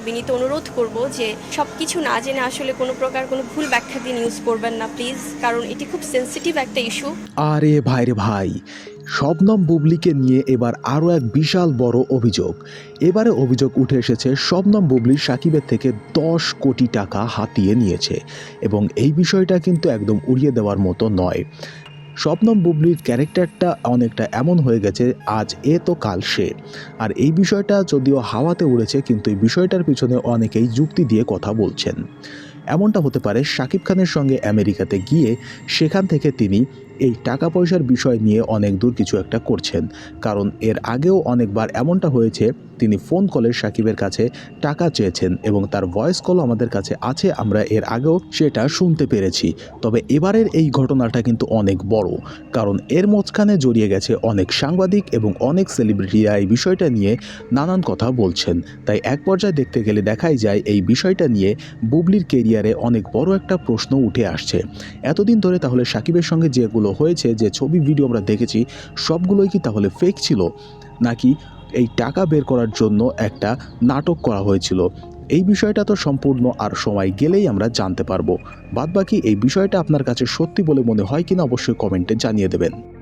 বিনীত অনুরোধ করব যে সব কিছু না জেনে আসলে কোনো প্রকার কোনো ভুল ব্যাখ্যা দিয়ে নিউজ করবেন না প্লিজ কারণ এটি খুব সেন্সিটিভ একটা ইস্যু আরে ভাই রে ভাই শবনম বুবলিকে নিয়ে এবার আরও এক বিশাল বড় অভিযোগ। এবারে অভিযোগ উঠে এসেছে শবনম বুবলি সাকিবের থেকে দশ কোটি টাকা হাতিয়ে নিয়েছে এবং এই বিষয়টা কিন্তু একদম উড়িয়ে দেওয়ার মতো নয়। শবনম বুবলির ক্যারেক্টারটা অনেকটা এমন হয়ে গেছে, আজ এ তো কাল সে। আর এই বিষয়টা যদিও হাওয়াতে উড়েছে, কিন্তু এই বিষয়টার পিছনে অনেকেই যুক্তি দিয়ে কথা বলছেন। এমনটা হতে পারে শাকিব খানের সঙ্গে আমেরিকাতে গিয়ে সেখান থেকে তিনি এই টাকা পয়সার বিষয় নিয়ে অনেক দূর কিছু একটা করছেন। কারণ এর আগেও অনেকবার এমনটা হয়েছে তিনি ফোন কলে সাকিবের কাছে টাকা চেয়েছেন এবং তার ভয়েস কলও আমাদের কাছে আছে, আমরা এর আগেও সেটা শুনতে পেরেছি। তবে এবারের এই ঘটনাটা কিন্তু অনেক বড়, কারণ এর মাঝখানে জড়িয়ে গেছে অনেক সাংবাদিক এবং অনেক সেলিব্রিটিরা এই বিষয়টা নিয়ে নানান কথা বলছেন। তাই এক পর্যায়ে দেখতে গেলে দেখাই যায় এই বিষয়টা নিয়ে বুবলির কেরিয়ারে অনেক বড় একটা প্রশ্ন উঠে আসছে। এতদিন ধরে তাহলে সাকিবের সঙ্গে যেগুলো হয়েছে, যে ছবি, ভিডিও আমরা দেখেছি, সবগুলোই কি তাহলে ফেক ছিল? নাকি এই টাকা বের করার জন্য একটা নাটক করা হয়েছিল। এই বিষয়টা তো সম্পূর্ণ আর সময় গেলেই আমরা জানতে পারব। বাদবাকি এই বিষয়টা আপনার কাছে সত্যি বলে মনে হয় কিনা অবশ্যই কমেন্টে জানিয়ে দেবেন।